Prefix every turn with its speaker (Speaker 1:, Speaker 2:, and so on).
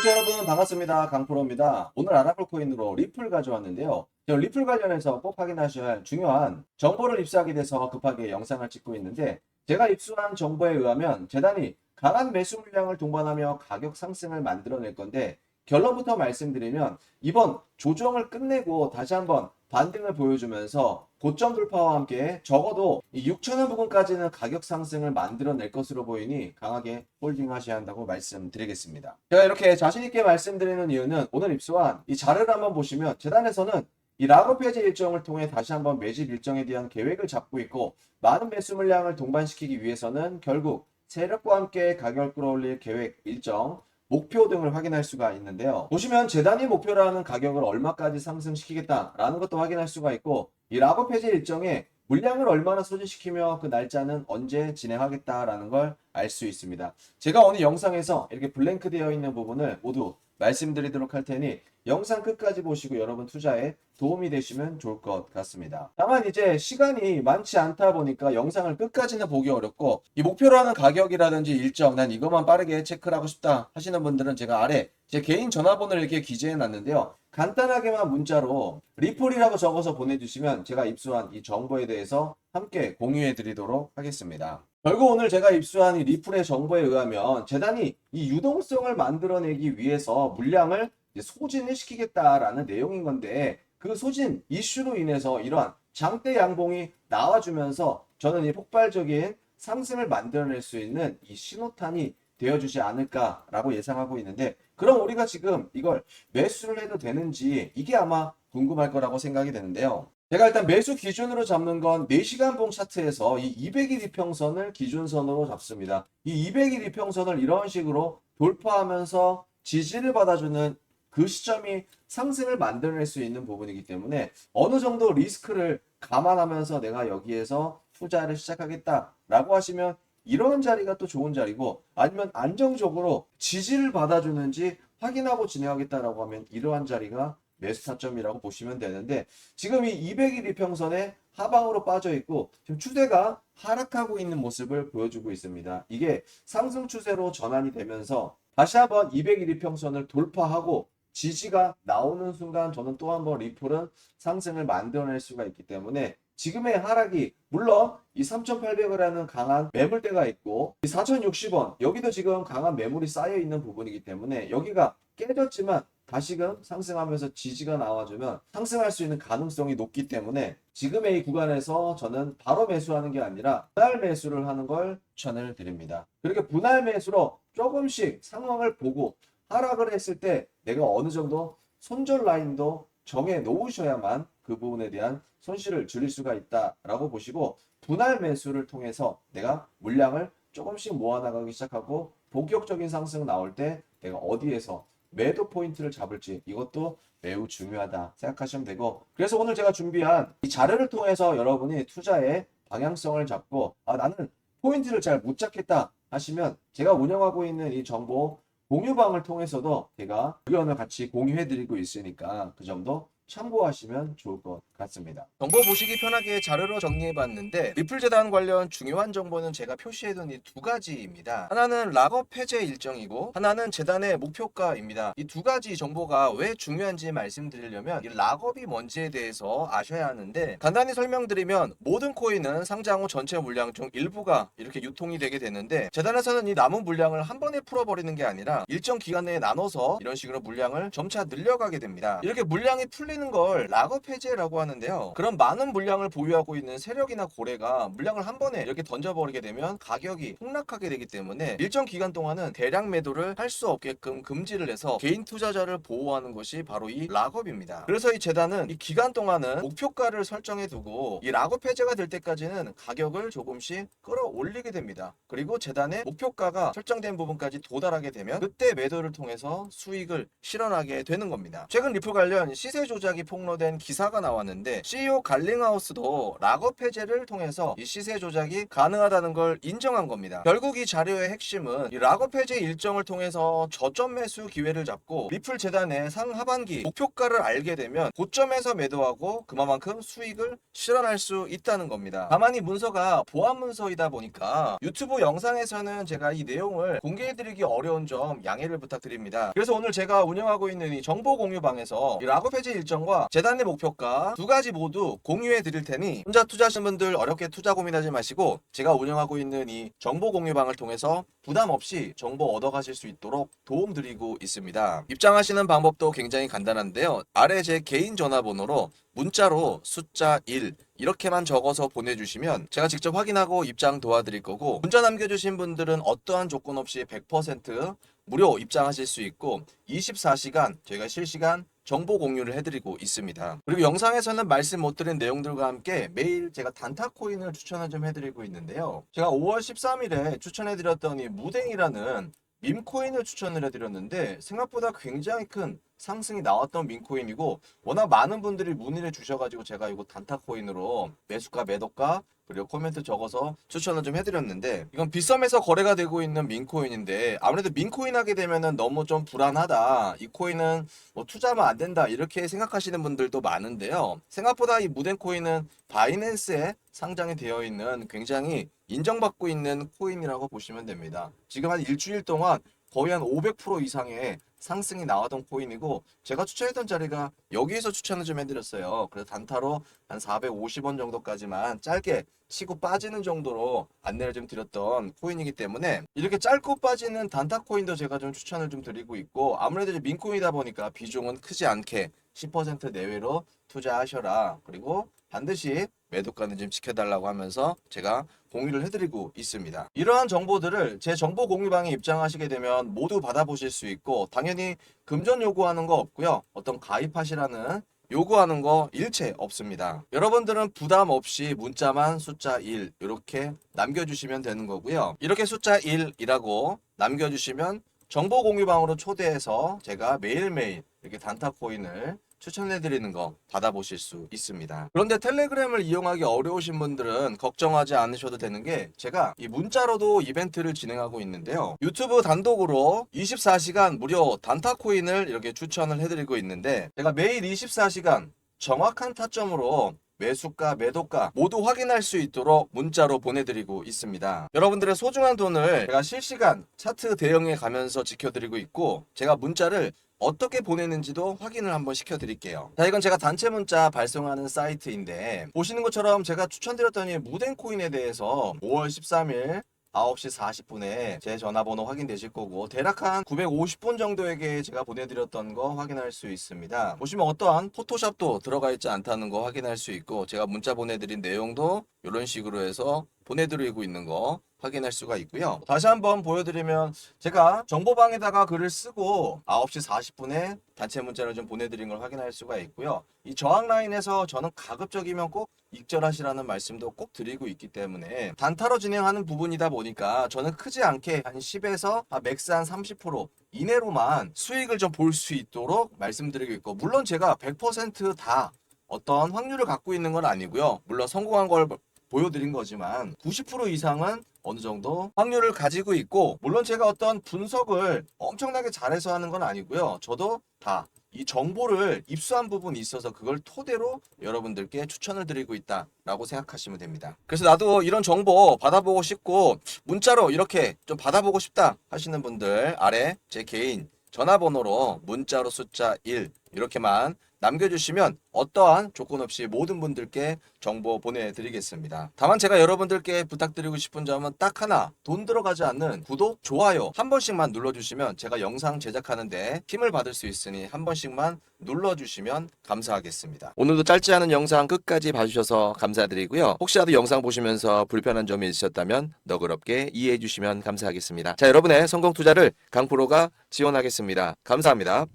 Speaker 1: 구독자 여러분 반갑습니다. 강프로입니다. 오늘 알아볼 코인으로 리플 가져왔는데요. 저 리플 관련해서 꼭 확인하셔야 할 중요한 정보를 입수하게 돼서 급하게 영상을 찍고 있는데 제가 입수한 정보에 의하면 재단이 강한 매수 물량을 동반하며 가격 상승을 만들어낼 건데 결론부터 말씀드리면 이번 조정을 끝내고 다시 한번 반등을 보여주면서 고점 돌파와 함께 적어도 6천원 부근까지는 가격 상승을 만들어낼 것으로 보이니 강하게 홀딩 하셔야 한다고 말씀드리겠습니다. 제가 이렇게 자신있게 말씀드리는 이유는 오늘 입수한 이 자료를 한번 보시면 재단에서는 이 락업 해제 일정을 통해 다시 한번 매집 일정에 대한 계획을 잡고 있고 많은 매수 물량을 동반시키기 위해서는 결국 세력과 함께 가격을 끌어올릴 계획 일정 목표 등을 확인할 수가 있는데요. 보시면 재단이 목표로 하는 가격을 얼마까지 상승시키겠다라는 것도 확인할 수가 있고 이 락업 해제 일정에 물량을 얼마나 소진시키며 그 날짜는 언제 진행하겠다라는 걸 알 수 있습니다. 제가 오늘 영상에서 이렇게 블랭크 되어 있는 부분을 모두 말씀드리도록 할 테니 영상 끝까지 보시고 여러분 투자에 도움이 되시면 좋을 것 같습니다. 다만 이제 시간이 많지 않다 보니까 영상을 끝까지는 보기 어렵고 이 목표로 하는 가격이라든지 일정 난 이것만 빠르게 체크를 하고 싶다 하시는 분들은 제가 아래 제 개인 전화번호를 이렇게 기재해 놨는데요. 간단하게만 문자로 리플이라고 적어서 보내주시면 제가 입수한 이 정보에 대해서 함께 공유해 드리도록 하겠습니다. 결국 오늘 제가 입수한 이 리플의 정보에 의하면 재단이 이 유동성을 만들어내기 위해서 물량을 소진을 시키겠다라는 내용인 건데 그 소진 이슈로 인해서 이러한 장대 양봉이 나와주면서 저는 이 폭발적인 상승을 만들어낼 수 있는 이 신호탄이 되어주지 않을까라고 예상하고 있는데 그럼 우리가 지금 이걸 매수를 해도 되는지 이게 아마 궁금할 거라고 생각이 되는데요. 제가 일단 매수 기준으로 잡는 건 4시간 봉 차트에서 이 200일 이평선을 기준선으로 잡습니다. 이 200일 이평선을 이런 식으로 돌파하면서 지지를 받아주는 그 시점이 상승을 만들어낼 수 있는 부분이기 때문에 어느 정도 리스크를 감안하면서 내가 여기에서 투자를 시작하겠다라고 하시면 이런 자리가 또 좋은 자리고 아니면 안정적으로 지지를 받아주는지 확인하고 진행하겠다라고 하면 이러한 자리가 매수 타점이라고 보시면 되는데 지금 이 200일 이평선에 하방으로 빠져 있고 지금 추세가 하락하고 있는 모습을 보여주고 있습니다. 이게 상승 추세로 전환이 되면서 다시 한번 200일 이평선을 돌파하고 지지가 나오는 순간 저는 또 한 번 리플은 상승을 만들어낼 수가 있기 때문에 지금의 하락이 물론 이 3,800원이라는 강한 매물대가 있고 이 4,060원 여기도 지금 강한 매물이 쌓여 있는 부분이기 때문에 여기가 깨졌지만 다시금 상승하면서 지지가 나와주면 상승할 수 있는 가능성이 높기 때문에 지금의 이 구간에서 저는 바로 매수하는 게 아니라 분할 매수를 하는 걸 추천을 드립니다. 그렇게 분할 매수로 조금씩 상황을 보고 하락을 했을 때 내가 어느 정도 손절 라인도 정해 놓으셔야만 그 부분에 대한 손실을 줄일 수가 있다라고 보시고 분할 매수를 통해서 내가 물량을 조금씩 모아나가기 시작하고 본격적인 상승 나올 때 내가 어디에서 매도 포인트를 잡을지 이것도 매우 중요하다 생각하시면 되고 그래서 오늘 제가 준비한 이 자료를 통해서 여러분이 투자의 방향성을 잡고 아 나는 포인트를 잘 못 잡겠다 하시면 제가 운영하고 있는 이 정보 공유방을 통해서도 제가 의견을 같이 공유해 드리고 있으니까 그 점도 참고하시면 좋을 것 같습니다.
Speaker 2: 정보 보시기 편하게 자료로 정리해봤는데 리플 재단 관련 중요한 정보는 제가 표시해둔 이 두 가지입니다. 하나는 락업 해제 일정이고 하나는 재단의 목표가입니다. 이 두 가지 정보가 왜 중요한지 말씀드리려면 이 락업이 뭔지에 대해서 아셔야 하는데 간단히 설명드리면 모든 코인은 상장 후 전체 물량 중 일부가 이렇게 유통이 되게 되는데 재단에서는 이 남은 물량을 한 번에 풀어버리는 게 아니라 일정 기간 내에 나눠서 이런 식으로 물량을 점차 늘려가게 됩니다. 이렇게 물량이 풀리는 걸 락업 해제라고 하는 데요. 그런 많은 물량을 보유하고 있는 세력이나 고래가 물량을 한 번에 이렇게 던져버리게 되면 가격이 폭락하게 되기 때문에 일정 기간 동안은 대량 매도를 할 수 없게끔 금지를 해서 개인 투자자를 보호하는 것이 바로 이 락업입니다. 그래서 이 재단은 이 기간 동안은 목표가를 설정해 두고 이 락업 해제가 될 때까지는 가격을 조금씩 끌어올리게 됩니다. 그리고 재단의 목표가가 설정된 부분까지 도달하게 되면 그때 매도를 통해서 수익을 실현하게 되는 겁니다. 최근 리플 관련 시세 조작이 폭로된 기사가 나왔는데 있는데 CEO 갈링하우스도 락업 해제를 통해서 이 시세 조작이 가능하다는 걸 인정한 겁니다. 결국 이 자료의 핵심은 이 락업 해제 일정을 통해서 저점 매수 기회를 잡고 리플 재단의 상하반기 목표가를 알게 되면 고점에서 매도하고 그만큼 수익을 실현할 수 있다는 겁니다. 다만 이 문서가 보안 문서이다 보니까 유튜브 영상에서는 제가 이 내용을 공개해드리기 어려운 점 양해를 부탁드립니다. 그래서 오늘 제가 운영하고 있는 이 정보 공유방에서 이 락업 해제 일정과 재단의 목표가 두 가지 모두 공유해 드릴 테니 혼자 투자하시는 분들 어렵게 투자 고민하지 마시고 제가 운영하고 있는 이 정보 공유방을 통해서 부담 없이 정보 얻어 가실 수 있도록 도움 드리고 있습니다. 입장하시는 방법도 굉장히 간단한데요. 아래 제 개인 전화번호로 문자로 숫자 1 이렇게만 적어서 보내주시면 제가 직접 확인하고 입장 도와드릴 거고 문자 남겨주신 분들은 어떠한 조건 없이 100% 무료 입장하실 수 있고 24시간 저희가 실시간 정보 공유를 해드리고 있습니다. 그리고 영상에서는 말씀 못 드린 내용들과 함께 매일 제가 단타 코인을 추천을 좀 해드리고 있는데요. 제가 5월 13일에 추천해드렸던 이 무댕이라는 밈코인을 추천을 해드렸는데 생각보다 굉장히 큰 상승이 나왔던 밈코인이고 워낙 많은 분들이 문의를 주셔가지고 제가 이거 단타 코인으로 매수가 매도가 그리고 코멘트 적어서 추천을 좀 해드렸는데 이건 빗썸에서 거래가 되고 있는 민코인인데 아무래도 민코인 하게 되면은 너무 좀 불안하다. 이 코인은 뭐 투자하면 안 된다 이렇게 생각하시는 분들도 많은데요. 생각보다 이 무덴 코인은 바이낸스에 상장이 되어 있는 굉장히 인정받고 있는 코인이라고 보시면 됩니다 지금 한 일주일 동안 거의 한 500% 이상의 상승이 나왔던 코인이고 제가 추천했던 자리가 여기에서 추천을 좀 해드렸어요. 그래서 단타로 한 450원 정도까지만 짧게 치고 빠지는 정도로 안내를 좀 드렸던 코인이기 때문에 이렇게 짧고 빠지는 단타 코인도 제가 좀 추천을 좀 드리고 있고 아무래도 이제 민코인이다 보니까 비중은 크지 않게 10% 내외로 투자하셔라. 그리고 반드시 매도가는 좀 지켜달라고 하면서 제가 공유를 해드리고 있습니다. 이러한 정보들을 제 정보 공유방에 입장하시게 되면 모두 받아보실 수 있고 당연히 금전 요구하는 거 없고요. 어떤 가입하시라는 요구하는 거 일체 없습니다. 여러분들은 부담 없이 문자만 숫자 1 이렇게 남겨주시면 되는 거고요. 이렇게 숫자 1이라고 남겨주시면 정보 공유방으로 초대해서 제가 매일매일 이렇게 단타 코인을 추천해드리는 거 받아보실 수 있습니다. 그런데 텔레그램을 이용하기 어려우신 분들은 걱정하지 않으셔도 되는 게 제가 이 문자로도 이벤트를 진행하고 있는데요. 유튜브 단독으로 24시간 무료 단타 코인을 이렇게 추천을 해드리고 있는데 제가 매일 24시간 정확한 타점으로 매수가, 매도가 모두 확인할 수 있도록 문자로 보내드리고 있습니다. 여러분들의 소중한 돈을 제가 실시간 차트 대응해 가면서 지켜드리고 있고 제가 문자를 어떻게 보내는지도 확인을 한번 시켜드릴게요. 자, 이건 제가 단체 문자 발송하는 사이트인데 보시는 것처럼 제가 추천드렸던 이 무덴코인에 대해서 5월 13일 9시 40분에 제 전화번호 확인되실 거고 대략 한 950분 정도에게 제가 보내드렸던 거 확인할 수 있습니다. 보시면 어떠한 포토샵도 들어가 있지 않다는 거 확인할 수 있고 제가 문자 보내드린 내용도 이런 식으로 해서 보내드리고 있는 거 확인할 수가 있고요. 다시 한번 보여드리면 제가 정보방에다가 글을 쓰고 9시 40분에 단체 문자를 좀 보내드린 걸 확인할 수가 있고요. 이 저항 라인에서 저는 가급적이면 꼭 익절하시라는 말씀도 꼭 드리고 있기 때문에 단타로 진행하는 부분이다 보니까 저는 크지 않게 한 10에서 맥스 한 30% 이내로만 수익을 좀 볼 수 있도록 말씀드리고 있고 물론 제가 100%다 어떤 확률을 갖고 있는 건 아니고요. 물론 성공한 걸 보여드린 거지만 90% 이상은 어느 정도 확률을 가지고 있고 물론 제가 어떤 분석을 엄청나게 잘해서 하는 건 아니고요. 저도 다 이 정보를 입수한 부분이 있어서 그걸 토대로 여러분들께 추천을 드리고 있다라고 생각하시면 됩니다. 그래서 나도 이런 정보 받아보고 싶고 문자로 이렇게 좀 받아보고 싶다 하시는 분들 아래 제 개인 전화번호로 문자로 숫자 1 이렇게만 남겨주시면 어떠한 조건 없이 모든 분들께 정보 보내드리겠습니다. 다만 제가 여러분들께 부탁드리고 싶은 점은 딱 하나 돈 들어가지 않는 구독, 좋아요 한 번씩만 눌러주시면 제가 영상 제작하는데 힘을 받을 수 있으니 한 번씩만 눌러주시면 감사하겠습니다. 오늘도 짧지 않은 영상 끝까지 봐주셔서 감사드리고요. 혹시라도 영상 보시면서 불편한 점이 있으셨다면 너그럽게 이해해 주시면 감사하겠습니다. 자 여러분의 성공 투자를 강프로가 지원하겠습니다. 감사합니다.